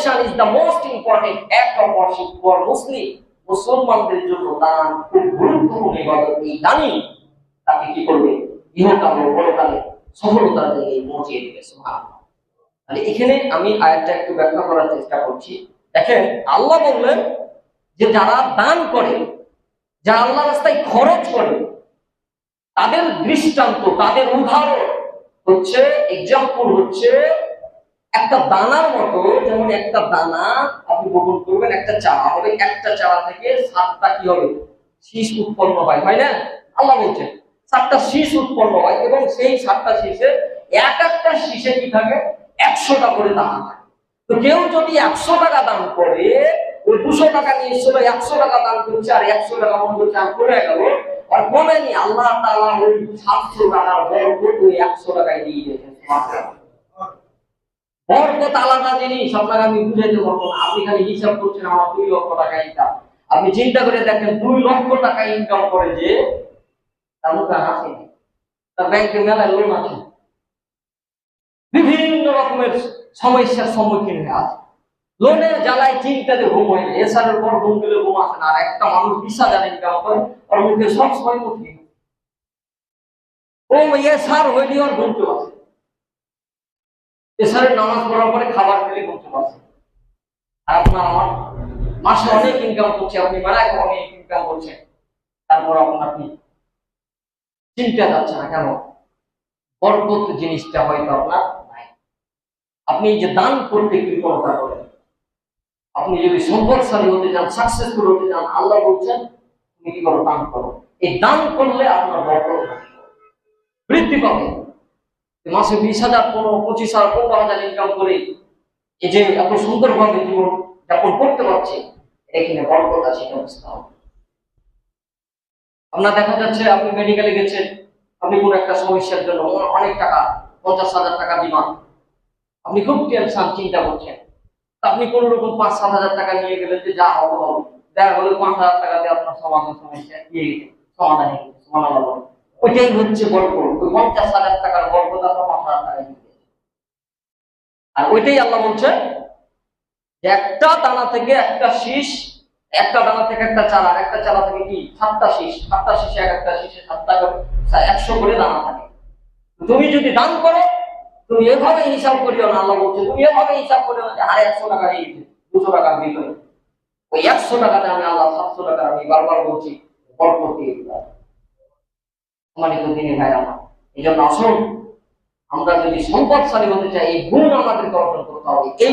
Donation is the most important act of worship for Muslim মুসলমানদের জন্য দান খুব গুরুত্বপূর্ণ ইবাদত এই দানই তাকে কি করবে? ইহকালে পরকালে সফলতার দিকে পৌঁছিয়ে দিবে, সুবহানাল্লাহ। এখানে আমি আয়াতটা একটু ব্যাখ্যা করার চেষ্টা করছি। দেখেন, আল্লাহ বললেন যে যারা দান করে, যারা আল্লাহ রাস্তায় খরচ করে, তাদের দৃষ্টান্ত, তাদের উদাহরণ হচ্ছে এক্সাম্পল হচ্ছে একটা দানার মতো, যেমন একটা দানা আপনি বপন করবেন, একটা চারা হবে, একটা চারা থেকে সাতটা কি হবে? শীষ উৎপন্ন হয় হয় না? আল্লাহ বলছেন সাতটা শীষ উৎপন্ন হয় এবং সেই সাতটা শীষে এক একটা শীষে কি থাকে? একশোটা করে দানা থাকে। তো কেউ যদি একশো টাকা দান করে, ওই দুশো টাকা নিয়ে এসেছিল একশো টাকা দান করছে আর একশো টাকা মনে করছে করে গেল, আর কমেনি আল্লাহ তাআলা ওই সাতশো টাকার বরকত ওই একশো টাকায় দিয়ে দিয়েছেন। বরকত আলাদা জিনিস, আপনাকে আমি না। আপনি খালি হিসাব করছেন আমার দুই লক্ষ টাকা ইনকাম আপনি চিন্তা করে দেখেন, দুই লক্ষ টাকা ইনকাম করে যে তার মুখে হাসি তার ব্যাংকে মেলায় লোন আছে। বিভিন্ন রকমের সমস্যার সম্মুখীন হয়ে আছে। লোনের জ্বালায় চিন্তাতে ঘুম হয় না। এসারের পর ঘুম গেলে ঘুম আসে না। আর একটা মানুষ বিশ হাজার ইনকাম করে, ওর মুখে সবসময় মুখে ও, এসার হইলে ওর ঘুম চলে আসে। এসারের নামাজ পড়ার পরে খাবার খেলে করতে আসে। আর আপনার আমার মাসে অনেক ইনকাম করছে, আপনি মেলায় অনেক ইনকাম করছেন। তারপর আপনার কি চিন্তা যাচ্ছে না কেন? বরকত জিনিসটা হয়তো আপনার নাই। আপনি যে দান করতে কৃপণতা করেন। আপনি যদি সম্পদশালী হতে চান সাকসেসফুল হতে চান, আল্লাহ বলছেন, তুমি কি করো? দান করো। এই দান করলে আপনার বরকত বৃদ্ধি পাবে। মাসে বিশ হাজার, পনেরো, পঁচিশ হাজার, পনেরো হাজার ইনকাম করে এই যে এত সুন্দরভাবে জীবন যাপন করতে পারছে এখানে বরকত আছে এটা বুঝতে হবে। আপনার দেখা যাচ্ছে আপনি মেডিকেলে গেছেন, আপনি কোনো একটা সমস্যার জন্য অনেক টাকা, পঞ্চাশ হাজার টাকা বিমা আপনি খুব টেনশন চিন্তা করছেন। আপনি কোন রকম পাঁচ, সাত হাজার টাকা নিয়ে গেলেন যে যা হবে হবে। দেখা গেলো পাঁচ হাজার টাকা দিয়ে আপনার সমাধান সমস্যা দিয়ে গেছে, সমাধান হয়ে গেছে, সমাধান হলো ওইটাই হচ্ছে গল্প পঞ্চাশ হাজার টাকার গল্পটা তো পাঁচ হাজার আর ওইটাই আল্লাহ বলছে একটা দানা থেকে একটা শীষ, একটা দানা থেকে একটা আর একটা চারা থেকে কি? সাতটা শীষ। সাতটা শীষে এক একটা শীষে সাতটা একশো করে দানা থাকে। তুমি যদি দান করো, তুমি এভাবে হিসাব করিও না, আল্লাহ বলছে, তুমি এভাবে হিসাব করিও না আরে একশো টাকা এই দুশো টাকা দিল ওই একশো টাকাতে আমি আল্লাহ সাতশো টাকা আমি বারবার বলছি, বরকত দিয়ে দিলাম। সম্মানিত দিনে ভাই আমার এই জন্য আসুন, আমরা যদি সম্পদশালী হতে চাই, এই গুণ আমাদেরকে অর্জন করতে হবে। এই